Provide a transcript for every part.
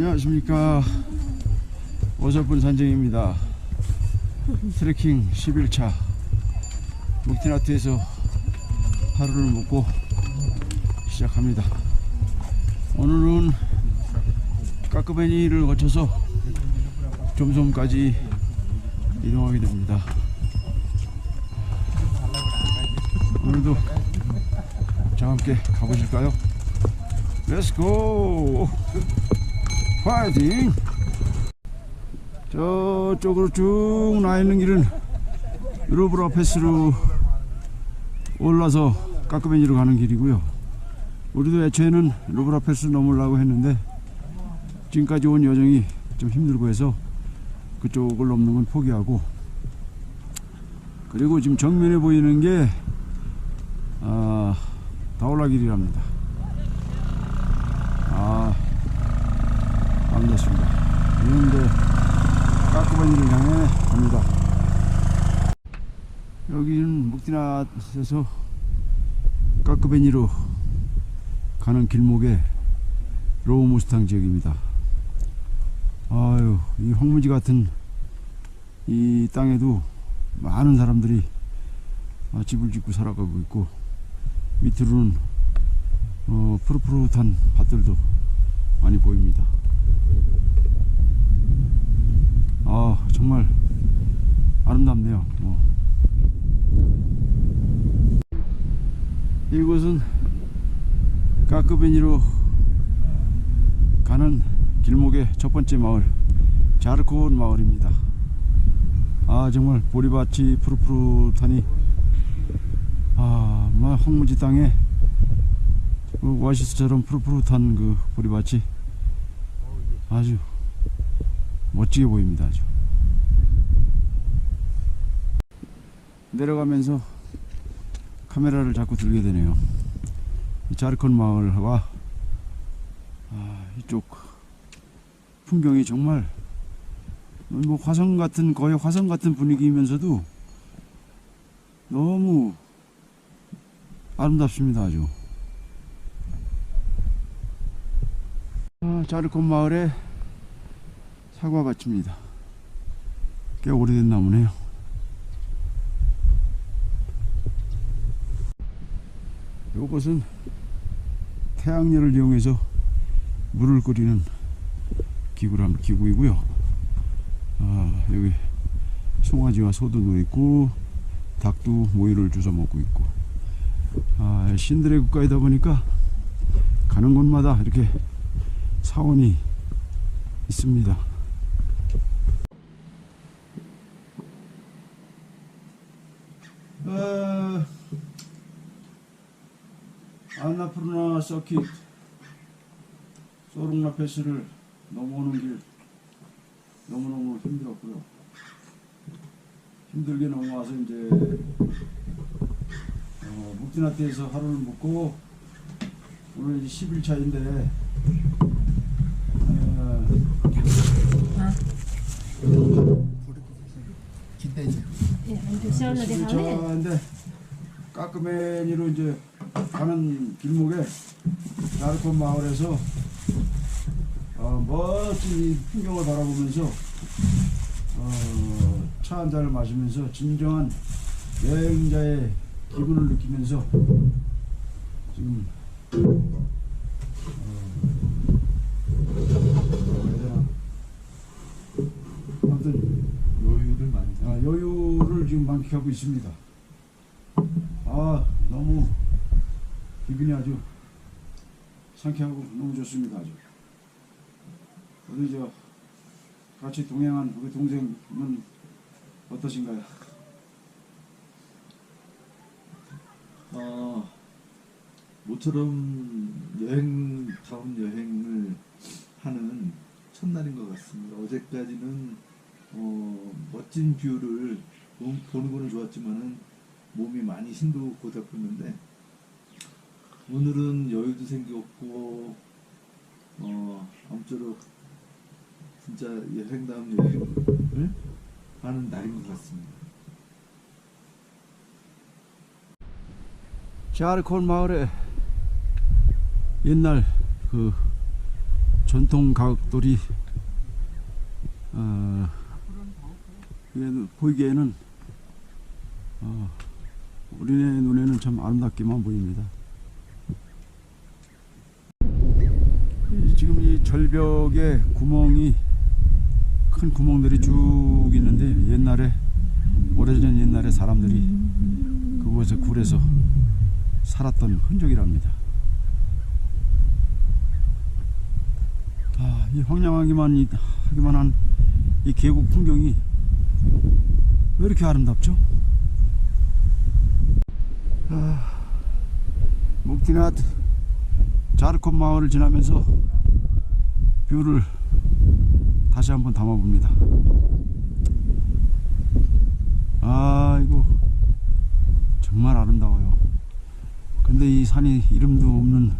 안녕하십니까. 어설픈 산정입니다. 트레킹 11차 묵티나트에서 하루를 묵고 시작합니다. 오늘은 까끄베니를 거쳐서 점섬까지 이동하게 됩니다. 오늘도 저와 함께 가보실까요? 렛츠 고 파이팅 저쪽으로 쭉 나있는 길은 루브라 패스로 올라서 까끄베니로 가는 길이고요. 우리도 애초에는 루브라 패스 넘으려고 했는데 지금까지 온 여정이 좀 힘들고 해서 그쪽을 넘는 건 포기하고 그리고 지금 정면에 보이는 게 아, 다올라 길이랍니다 아 아름답습니다. 이런데 까꾸바니를 향해 갑니다. 여기는 묵디나에서 까꾸베니로 가는 길목에 로우 무스탕 지역입니다. 아유 이 황무지 같은 이 땅에도 많은 사람들이 아, 집을 짓고 살아가고 있고 밑으로는 어, 푸릇푸릇한 밭들도 많이 보입니다. 아 정말 아름답네요. 뭐. 이곳은 까끄베니로 가는 길목의 첫 번째 마을 자르콘 마을입니다. 아 정말 보리밭이 푸릇푸릇하니 아, 막 황무지 땅에 그 오아시스처럼 푸릇푸릇한 그 보리밭이 아주 멋지게 보입니다. 아주 내려가면서 카메라를 자꾸 들게 되네요. 이 자르콘 마을과 아, 이쪽 풍경이 정말 뭐 화성 같은 거의 화성 같은 분위기이면서도 너무 아름답습니다 아주 아, 자르콘 마을의 사과밭입니다. 꽤 오래된 나무네요. 이것은 태양열을 이용해서 물을 끓이는 기구람 기구이고요. 아, 여기 송아지와 소도 누워 있고 닭도 모이를 주워 먹고 있고. 아, 신들의 국가이다 보니까 가는 곳마다 이렇게 사원이 있습니다. 어, 안나푸르나 서킷 소롱나 패스를 넘어오는 길 너무너무 힘들었고요. 힘들게 넘어와서 이제 어, 묵디나트에서 하루를 묵고 오늘 이제 10일차인데 어, 기대지. De Javier. 10일차인데 까끄메니로 이제 가는 길목에 나르콘 마을에서 어, 멋진 이 풍경을 바라보면서 어, 차 한 잔을 마시면서 진정한 여행자의 기분을 느끼면서 지금 어, 뭐라 해야 되나 아무튼 여유를 많이. 아, 여유를 지금 만끽하고 있습니다. 아 너무 기분이 아주 상쾌하고 너무 좋습니다. 아주 우리 저 같이 동행한 우리 동생은 어떠신가요? 어, 모처럼 여행 다운 여행을 하는 첫날인 것 같습니다. 어제까지는 어, 멋진 뷰를 보- 보는 거는 좋았지만은 몸이 많이 힘도 고달팠는데 오늘은 여유도 생겼고 어, 아무쪼록 진짜 여행다운 여행을 하는 날인 것 같습니다. 자르콘 마을에 옛날 그 전통 가옥돌이 어, 보이기에는 어, 우리네 눈에는 참 아름답기만 보입니다. 이 지금 이 절벽에 구멍이 큰 구멍들이 쭉 있는데 옛날에 오래전 옛날에 사람들이 그곳에 굴에서 살았던 흔적이랍니다. 아, 이 황량하기만 이- 하기만 한 이 계곡 풍경이 왜 이렇게 아름답죠? 아, 묵티낫 자르콘 마을을 지나면서 뷰를 다시 한번 담아봅니다. 아이고 정말 아름다워요. 근데 이 산이 이름도 없는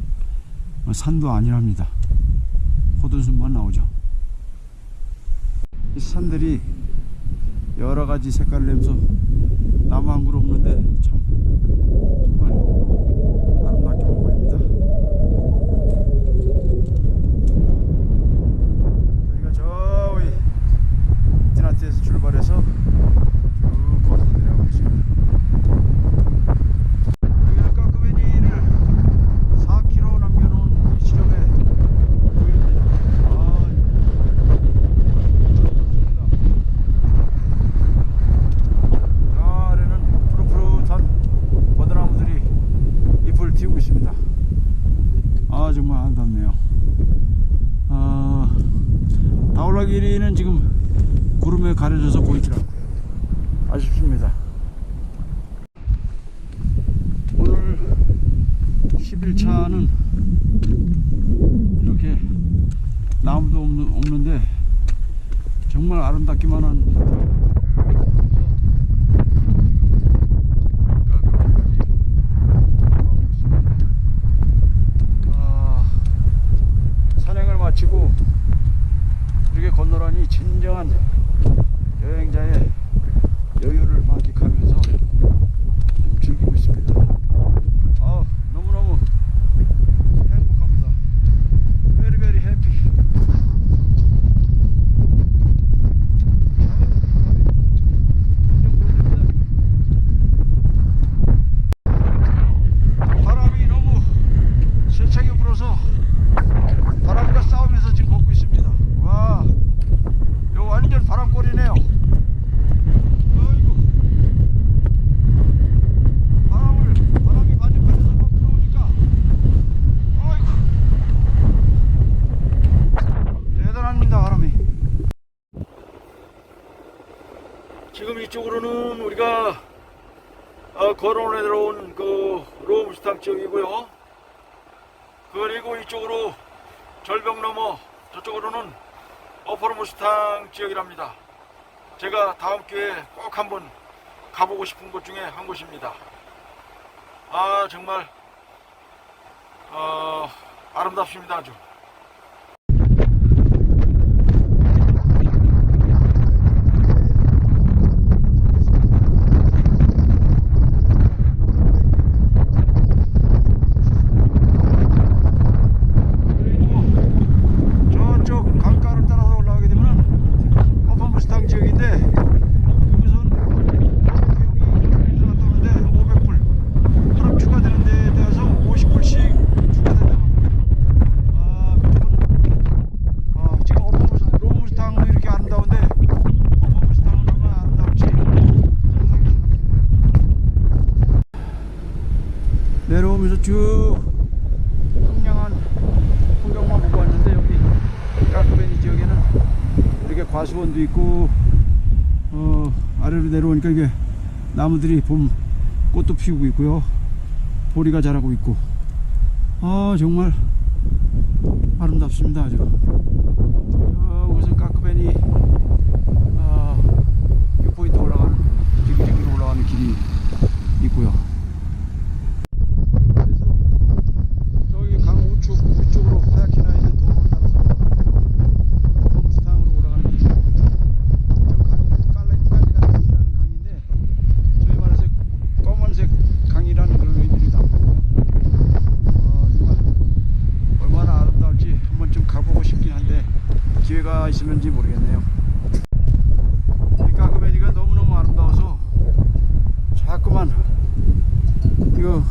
산도 아니랍니다. 호돈순만 나오죠. 이 산들이 여러 가지 색깔을 내면서 나무 한 그루 없는데 참 정말 아름답게만 보입니다. 저희가 저기 디나트에서 출발해서 쭉 걸어서 내려가고 있습니다. 여기는 까꾸베니를 4km 남겨놓은 이 시점에 보이는데 아, 저 아래는 푸릇푸릇한 버드나무들이 잎을 틔우고 있습니다. 아 정말 아름답네요. 아, 다올라길이는 지금 구름에 가려져서 보이질 않고요. 아쉽습니다. 오늘 11차는 이렇게 나무도 없는, 없는데 정말 아름답기만 한 아, 산행을 마치고 이렇게 건너라니 진정한 여행자의 여유를 만끽하면서 좀 즐기고 있습니다. 아, 너무너무 행복합니다. Very very happy. 바람이 너무 세차게 불어서 바람과 싸우면서 지금 걷고 있습니다. 와, 이거 완전 바람골이네요. 어이구. 바람을 바람이 반대편에서 막 불어오니까 어이구 대단합니다 바람이. 지금 이쪽으로는 우리가 어, 걸어 내려온 그 로움스탕 지역이고요. 그리고 이쪽으로 절벽 넘어 저쪽으로는 어퍼르무스탕 지역이랍니다. 제가 다음 기회에 꼭 한번 가보고 싶은 곳 중에 한 곳입니다. 아 정말 어, 아름답습니다 아주. 그리고 저쪽 강가를 따라서 올라가게 되면 어퍼무스탕 지역인데 여기선 비용이 들어갔다는데 500불 하나 추가되는 데에 대해서 50불씩 추가된다고 합니다. 아 그쪽은 아 지금 어퍼무스탕 로무스탕은 이렇게 아름다운데 어퍼무스탕은 얼마나 아름다울지 상상이 안 갑니다. 내려오면서 쭉 황량한 풍경만 보고 왔는데 여기 까르베니 지역에는 이렇게 과수원도 있고 어, 아래로 내려오니까 이게 나무들이 봄 꽃도 피우고 있고요. 보리가 자라고 있고. 아 정말 아름답습니다 아주 어, 우선 까르베니 아, 6포인트 올라가는 지그지그로 올라가는 길이 있고요 그래서 저기 강 우측 위쪽으로 하얗게 나 있는 도로를 따라서 버브스탕으로 올라가는 길. 저 강이 깔레까지가 길이라는 강인데 저희 말해서 검은색 강이라는 그런 의미를 담거든요. 아 정말 얼마나 아름다울지 한 번쯤 가보고 싶긴 수가 있을는지 모르겠네요. 이 까그베리가 너무너무 아름다워서 자꾸만 이거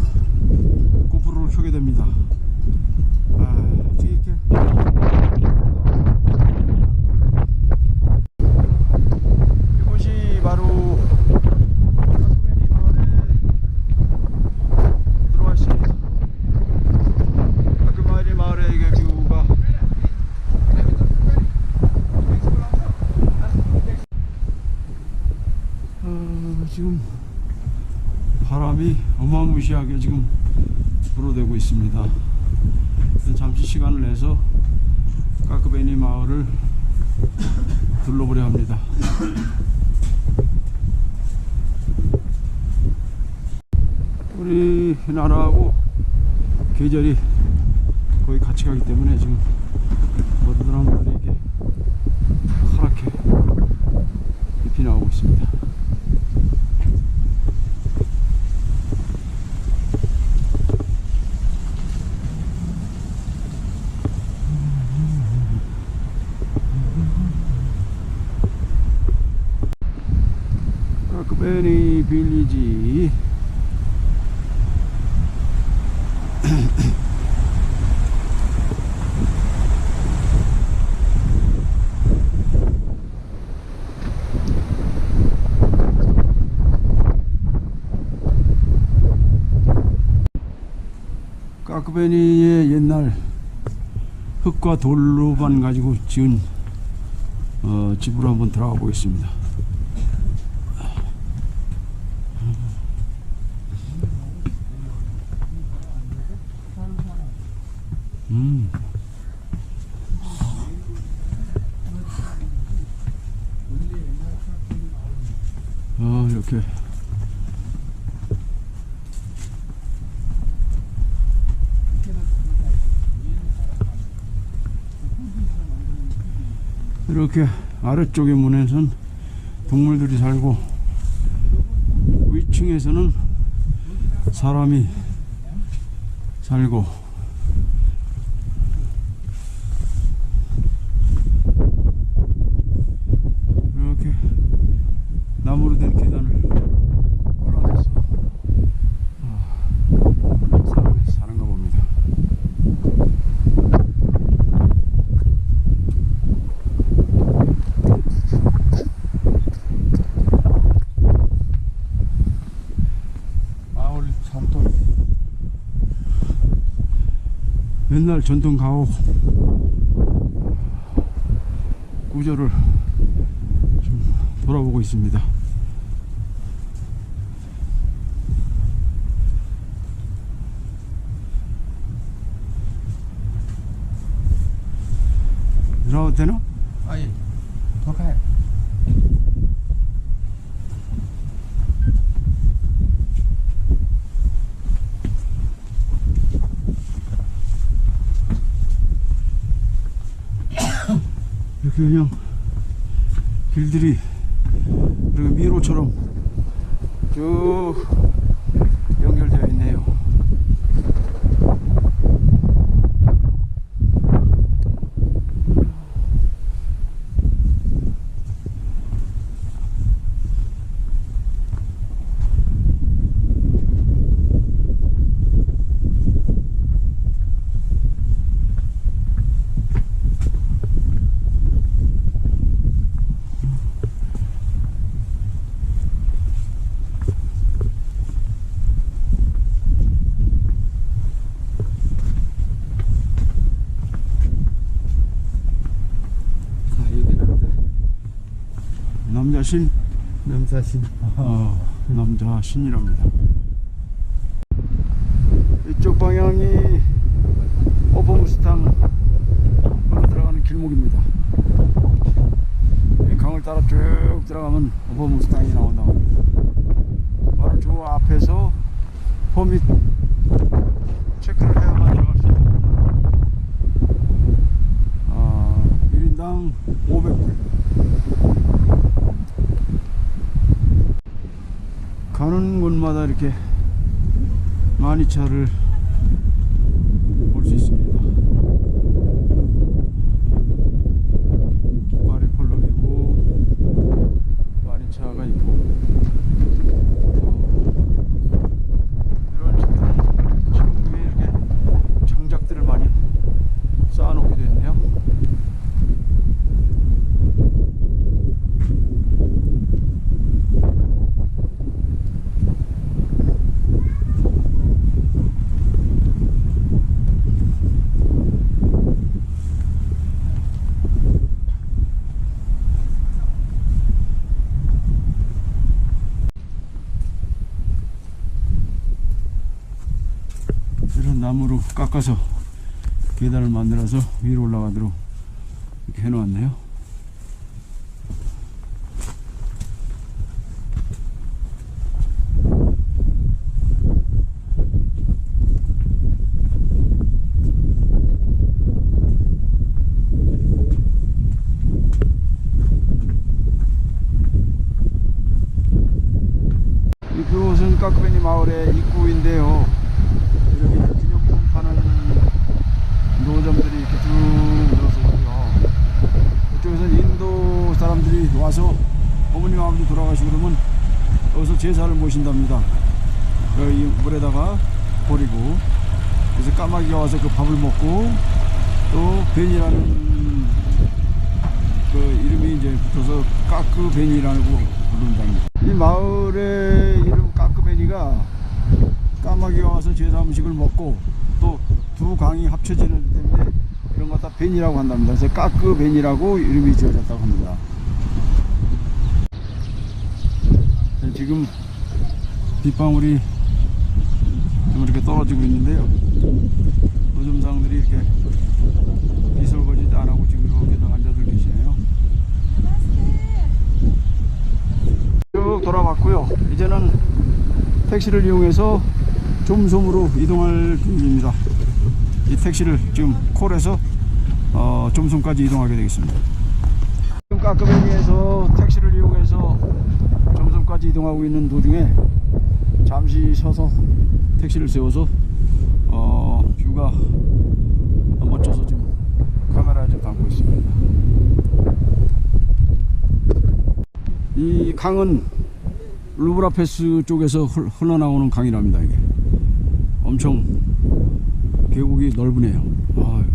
고프로를 켜게 됩니다. 아, 어떻게 이렇게 이곳이 바로 까그베리 마을에 들어와 있습니다. 까그베리 마을의 이게 뷰가 어, 지금 바람이 어마 무시하게 지금 불어대고 있습니다. 잠시 시간을 내서 까크베니 마을을 둘러보려 합니다. 우리나라하고 계절이 거의 같이 가기 때문에 지금 모든 사람들이 이렇게 파랗게 잎이 나오고 있습니다. 까크베니 빌리지 까크베니의 옛날 흙과 돌로만 가지고 지은 어, 집으로 한번 들어가 보겠습니다. 음. 아 이렇게 이렇게 아래쪽의 문에선 동물들이 살고 위층에서는 사람이 살고 이렇게 나무로 된 계단을 올라가서 아, 사람이 사는가 봅니다. 마을 전통 옛날 전통 가옥 구조를 좀 돌아보고 있습니다. 들어가도 되나? 아예 더 가요. 그냥 길들이 이렇게 미로처럼 쭉 연결되어 있네요. 아 여기 남자 남자신 남사신 어, 남자 신이랍니다. 이쪽 방향이 오버무스탕으로 들어가는 길목입니다. 이 강을 따라 쭉 들어가면 오버무스탕이 나온다고 합니다. 바로 저 앞에서 퍼밋 체크를 해야만 들어갈 수 있습니다. 아, 1인당 500불. 가는 곳마다 이렇게 많이 차를 볼 수 있습니다. 나무로 깎아서 계단을 만들어서 위로 올라가도록 이렇게 해놓았네요. 이 그곳은 까꾸베니 마을의 입구인데요. 여기 이제 기념품 파는 노 점들이 이렇게 쭉 늘어서 있고요. 이쪽에서는 인도 사람들이 와서 어머님 아버지 돌아가시고 그러면 여기서 제사를 모신답니다. 여기 물에다가 버리고 그래서 까마귀가 와서 그 밥을 먹고 또 벤이라는 그 이름이 이제 붙어서 까끄벤이라고 부른답니다. 이 마을의 이름 까끄벤이가 까마귀가 와서 제사 음식을 먹고 또 두 강이 합쳐지는 때문에 이런 거 다 벤이라고 한답니다. 그래서 까끄벤이라고 이름이 지어졌다고 합니다. 네, 지금 빗방울이 좀 이렇게 떨어지고 있는데요. 노점상들이 이렇게 비설거지도 안 하고 지금 이렇게 다 앉아들 계시네요. 쭉 돌아봤고요. 이제는 택시를 이용해서 좀섬으로 이동할 중입니다. 이 택시를 지금 콜해서 어, 좀섬까지 이동하게 되겠습니다. 지금 까끄베니에서 택시를 이용해서 점섬까지 이동하고 있는 도중에 잠시 서서 택시를 세워서 어, 뷰가 멋져서 지금 카메라에 좀 담고 있습니다. 이 강은 루브라페스 쪽에서 흘- 흘러나오는 강이랍니다. 이게 엄청 계곡이 넓으네요. 아유,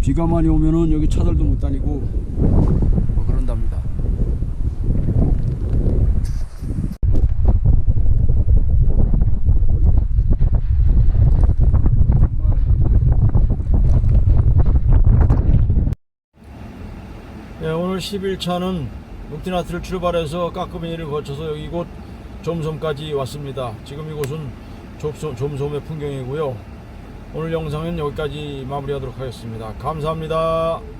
비가 많이 오면은 여기 차들도 못 다니고 뭐 그런답니다. 네, 오늘 11차는 묵티나트를 출발해서 까끄베니를 거쳐서 여기 이곳 점섬까지 왔습니다. 지금 이곳은 좀섬의 풍경이고요. 오늘 영상은 여기까지 마무리하도록 하겠습니다. 감사합니다.